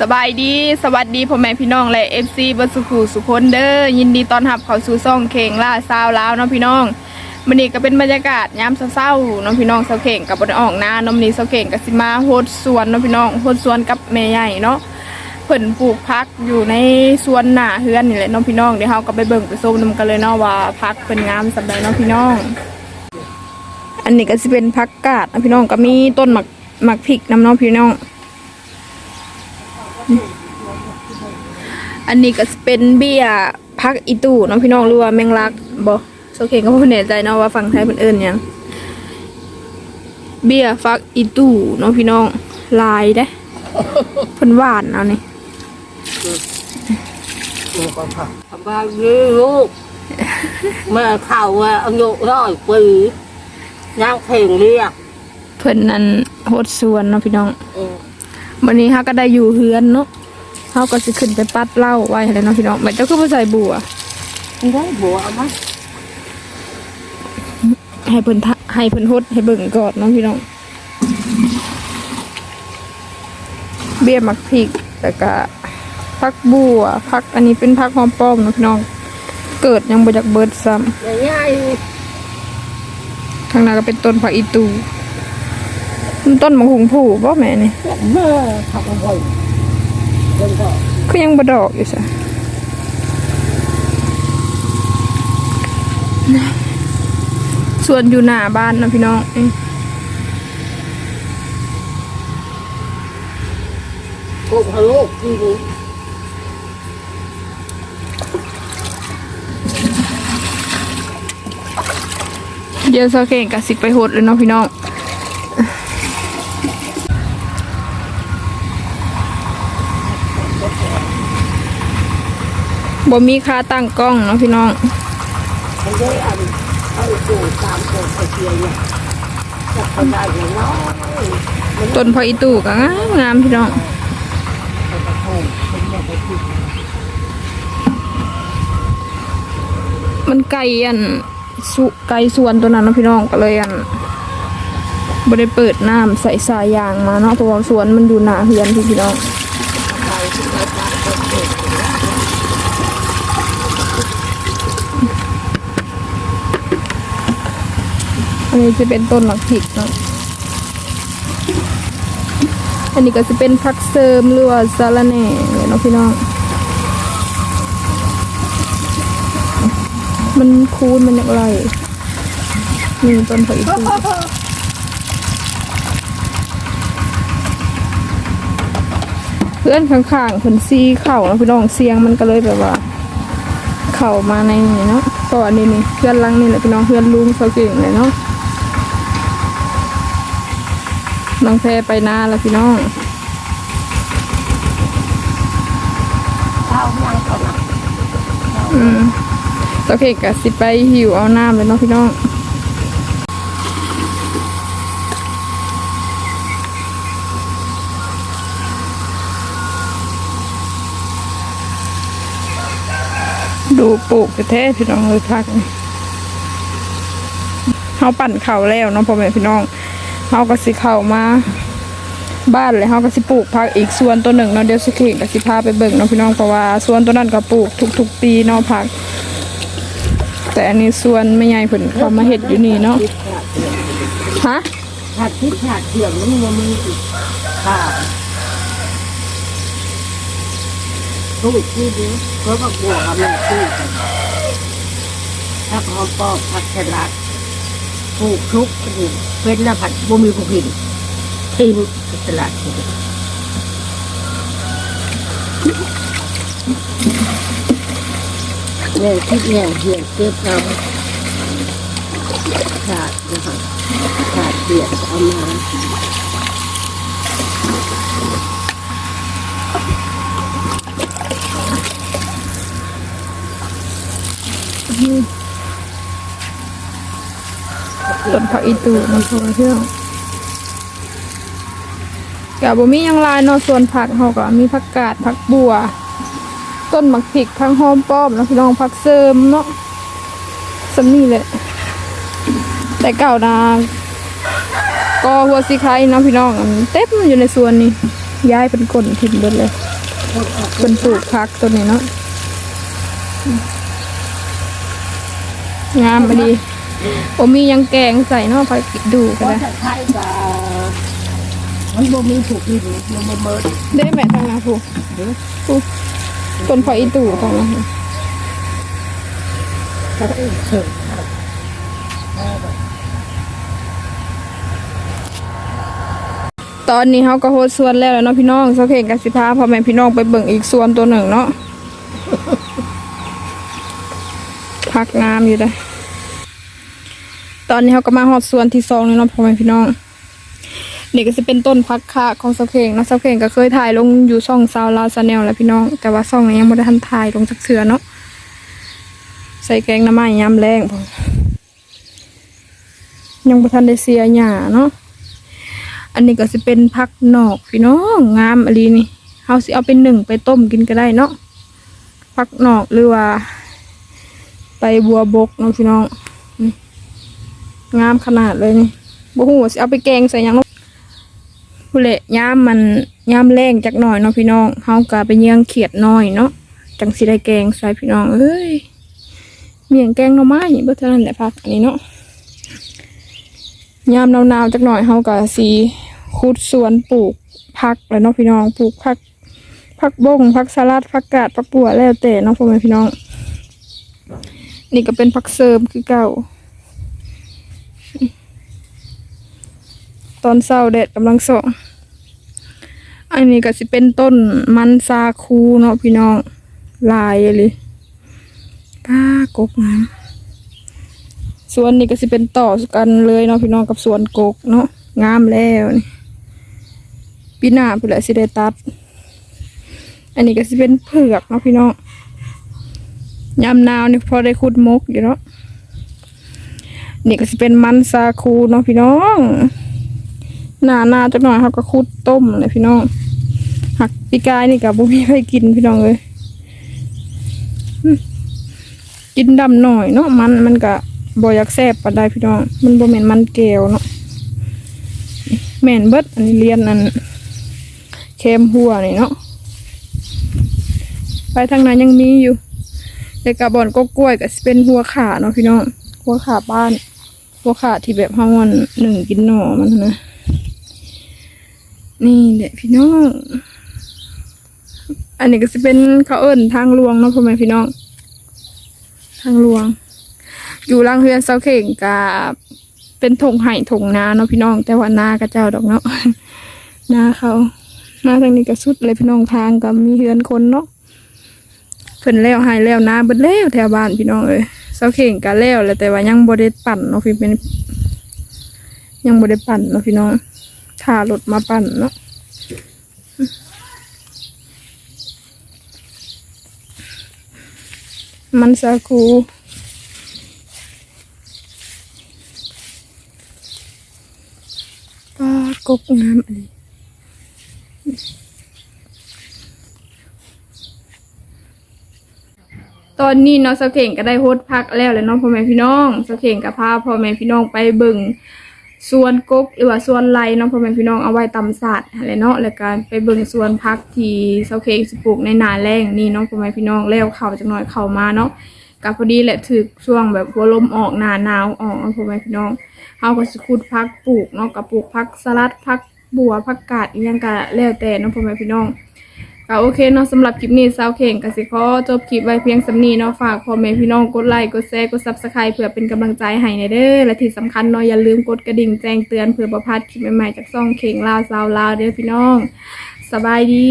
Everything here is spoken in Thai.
สบายดีสวัสดีพ่อแม่พี่น้องและเอฟซีบสุขูสุคนเด้อยินดีต้อนรับเข้าสู่ซ่องเข่งล่าซาวลาวเนาะพี่น้องมันนี้ก็เป็นบรรยากาศยามเศร้าๆเนาะพี่น้องเสาเข่งกับบนออกนาน้ำนี้เสาเข่งกับสิมาโฮดสวนเนาะพี่น้องโฮดสวนกับแม่ใหญ่เนาะเพิ่นปลูกพักอยู่ในสวนหน้าเฮือนนี่แหละเนาะพี่น้องเดี๋ยวเราก็ไปเบิ่งไปส้มนำกันเลยเนาะว่าพักเป็นงามสำหรับเนาะพี่น้อง อันนี้ก็สิเป็นพักกาดเนาะพี่น้องก็มีต้นหมักหมักพริกน้ำเนาะพี่น้อง อันนี้ก็สิเป็นเบี้ยพักอีตู่เนาะพี่น้องหรือว่าแมงลักบ่โอเคก็บ่แน่ใจเนาะว่าฝั่งไทยเพิ่นเอิ้นหยังเบี้ยฟักอีตู่เนาะพี่น้องลายเด้เพิ่นหวานเอานี่ทำบ้านนี้ลูกแม่เข่าว่าอายุร้อยปีย่างเพลงเรียกเพิ่นนั่นโหดสวนเนาะพี่น้องเออ วันนี้เฮาก็ได้อยู่เฮือนเนาะเฮาก็สิขึ้นไปปัดเหล้าไว้ให้เนาะพี่น้องมันเจ้าคือบ่ใส่บัวได้บัวเอามาให้เพิ่นทะให้เพิ่นโหดให้เบิ่งก่อนเนาะพี่น้อง เบี้ยหมักพริกแล้วก็ผักบัวผักอันนี้เป็นผักหอมป้อมเนาะพี่น้อง เกิดยังบ่จากเบิดซ้ำแต่ย่ายทางหน้าก็เป็นต้นผักอีตู มันต้นมะฮุงผู้บ่แม่นี่แม่ทำบ่อยเพิ่นก็ยังบดอกอยู่ซะส่วนอยู่หน้าบ้านนะพี่น้องเอ้ยปลูกให้ลูกกินเดี๋ยวเซาเก่งกับสิไปหดเลยเนาะพี่น้อง บ่มีค่าตั้งกล้องเนาะพี่น้องมันได้อันเอาสูตามตัวไปเทียเนี่ยจะคนได้อย่างน้อยต้นพออีตู่ก็งามงามพี่น้องมันไกลอันสุไกลสวนตัวนั้นเนาะพี่น้องก็เลยอันบ่ได้เปิดน้ำใส่สายยางมาเนาะเพราะว่าสวนมันอยู่หนาเฮือนพี่พี่น้อง อันนี้จะเป็นต้นหมักพริกเนาะอันนี้ก็จะเป็นผักเสริมหรือว่าสาระแหน่เนี่ยเนาะพี่น้อง มันคูนมันอย่างไรนี่ต้นผักอีกทีเพื่อนข้างๆเพิ่นซีเข่าเนาะพี่น้องเสียงมันก็เลยแบบว่า เข่ามาในนี่เนาะก็อันนี้นี่เพื่อนลังนี่แหละพี่น้องเพื่อนลุงเขาเก่งเลยเนาะ น้องแพรไปนาแล้วพี่น้องเอายังก่อนนะอืมโอเคกะสิไปหิวเอาน้ำเลยเนาะพี่น้องดูปลูกแท้ๆพี่น้องเลยพักนี่เขาปั่นเข่าวแล้วเนาะพ่อแม่พี่น้อง เขาก็สิเข่ามาบ้านเลยเขาก็สิปลูกพักอีกส่วนตัวหนึ่งเนาะเดี๋ยวสิเข่งก็สิพาไปเบิ่งเนาะพี่น้องเพราะว่าส่วนตัวนั้นก็ปลูกทุกๆปีเนาะพัก แต่อันนี้ส่วนไม่ใหญ่เพิ่นเขามาเฮ็ดอยู่นี่เนาะฮะขาดที่ขาดเถียงนี่มันมีอีกขาดลูกที่ดีเพราะว่าบัวกับมันคู่กันถ้าเขาปอกผักฉลาด ปลูกทุกเป็นล้วผัดบ่มีผู้กินทิมฉลาดกินเนี่ยคิดเนี่ยเหี่ยเก็บเราขาดนะคะขาดเบียเอามาอืม ต้นผักอีตูมาชมเที่ยวกะบ่มียังลายเนาะส่วนผักเฮาก็มีผักกาดผักบัว ต้นมักพริกผักหอมป้อมเนาะพี่น้องผักเสริมเนาะสำนี่แหละแต่เก่านะก็หัวสีไข่เนาะพี่น้องเต็มอยู่ในสวนนี่ย้ายเป็นก้นถิ่นเบิดเลยเป็นปลูกพักตัวนี้เนาะงามมาดี ผมมียังแกงใส่เนาะไปดูก็เพราะได้ถ้าใครก็มันบ่มีผูกดินมันบ่เมิดได้แม่ทางนาผูผูต้นพออีตู่ทางนาถ้าเออเถิดตอนนี้เขาก็โฮสต์ส่วนแล้วแหล้วเนาะพี่น้องสักเพลงกันสิพาพ่อแม่พี่น้องไปเบิ่งอีกส่วนตัวหนึ่งเนาะพักงามอยู่เลย ตอนนี้เขาก็มาฮอดส่วนที่สองแล้วเนาะพ่อแม่พี่น้องนี่ก็จะเป็นต้นพักคาของสักเพลงนะสักเพลงก็เคยถ่ายลงอยู่ช่องซาวลาซาแนลแล้วพี่น้อง แต่ว่าช่องนี้ยังไม่ได้ทันถ่ายลงสักเสือเนาะใส่แกงน้ำมันยำแรงพอยังบ่ทันได้เสียหญ้าเนาะอันนี้ก็จะเป็นผักนอกพี่น้องงามอะไรนี่เฮาสิเอาไปหนึ่งไปต้มกินก็ได้เนาะผักนอกหรือว่า ไปบัวบกเนาะพี่น้อง งามขนาดเลยนี่บ่ฮู้ว่าสิเอาไปแกงใส่ยังเนาะผู้เละยามมันย่ามแรงจักหน่อยเนาะพี่น้องเฮาก็ไปเยี่ยงเขียดน้อยเนาะจังสิได้แกงใส่พี่น้องเอ้ยเมี่ยงแกงหน่อไม้เบ่เท่านั้นแหละผักอันนี้เนาะยามหนาวๆจักหน่อยเฮาก็สิขุดสวนปลูกผักแล้วเนาะพี่น้องปลูกผักผักบงผักสลัดผักกาดผักบัวแล้วแต่เนาะพ่อแม่พี่น้อง นี่ก็เป็นผักเสริมคือเก่า ตอนเช้าแดดกำลังส่องอันนี้ก็สิเป็นต้นมันซาคูเนาะพี่น้องลายเลยป้ากกงามสวนนี้ก็สิเป็นต่อกันเลยเนาะพี่น้องกับสวนกกเนาะงามแล้วนี่ปีหน้าพี่แหละสิได้ตัด อันนี้ก็สิเป็นเผือกเนาะพี่น้องยามนาวนี่พอได้ขุดมกอยู่เนาะนี่ก็สิเป็นมันซาคูเนาะพี่น้อง หน้าหน้าจักหน่อยเขาก็ขุดต้มเลยพี่น้องหักปีกายนี่กับบุมีไปกินพี่น้องเลยกินดำหน่อยเนาะมันมันก็บอยากแซบปานใดพี่น้อง มันบ่แม่นมันแก้วเนาะแม่นเบิดอันนี้เรียนอันเค็มหัวนี่เนาะไปทางนั้นยังมีอยู่แต่กระบอนก็กล้วยก็สิเป็นหัวขาเนาะพี่น้องหัวขาบ้านหัวขาที่แบบเฮามันหนึ่งกินหน่อมันนะ นี่แหละพี่น้อง อันนี้ก็สิเป็นเขาเอิ้นทางหลวงเนาะพ่อแม่พี่น้อง ทางหลวง อยู่ล่างเฮือนเสาเข่งกับเป็นถงไห่ถงนาเนาะพี่น้อง แต่ว่านากับเจ้าดอกเนาะนาเขานาทางนี้ก็สุดเลยพี่น้องทางกับมีเฮือนคนเนาะเพิ่นแล้วให้แล้วนาเบิดแล้วแถวบ้านพี่น้องเอ้ยเสาเข่งก็แล้วแล้วแต่ว่ายังบ่ได้ปั่นเนาะพี่เป็นยังบ่ได้ปั่นเนาะพี่น้อง ถารถมาปั่นเนาะมันสาคูก็กบงามอันนี้ตอนนี้เนาะสาวเข่งก็ได้โฮสต์พักแล้วแล้วเนาะพ่อแม่พี่น้องสาวเข่งกับพาพ่อแม่พี่น้องไปเบิ่ง ส่วนกบหรือว่าสวนไรเนาะพ่อแม่พี่น้องเอาไว้ตำศาสตร์อะไรเนาะแล้วก็ไปเบิ่งส่วนพักที่สาวเข่งสิปลูกในนาแรงนี่เนาะพ่อแม่พี่น้องแล้วเข้าจักหน่อยเข้ามาเนาะก็พอดีแหละถึกช่วงแบบหัวลมออกหนาหนาวออกเนาะพ่อแม่พี่น้องเฮาก็สิขุดพักปลูกเนาะกับปลูกพักสลัดพักบัวพักกาดอีหยังก็แล้วแต่เนาะพ่อแม่พี่น้อง ก็โอเคเนาะสำหรับคลิปนี้สาวเข่งกสิขอจบคลิปไว้เพียงสำนีเนาะฝากพ่อแม่พี่น้องกดไลค์กดแชร์กดซับสไครต์เพื่อเป็นกำลังใจให้ในเด้อและที่สำคัญเนาะอย่าลืมกดกระดิ่งแจ้งเตือนเพื่อประพัดคลิปใหม่ๆจากซ่องเข่งลาวสาวลาวเด้อพี่น้อง สบายดี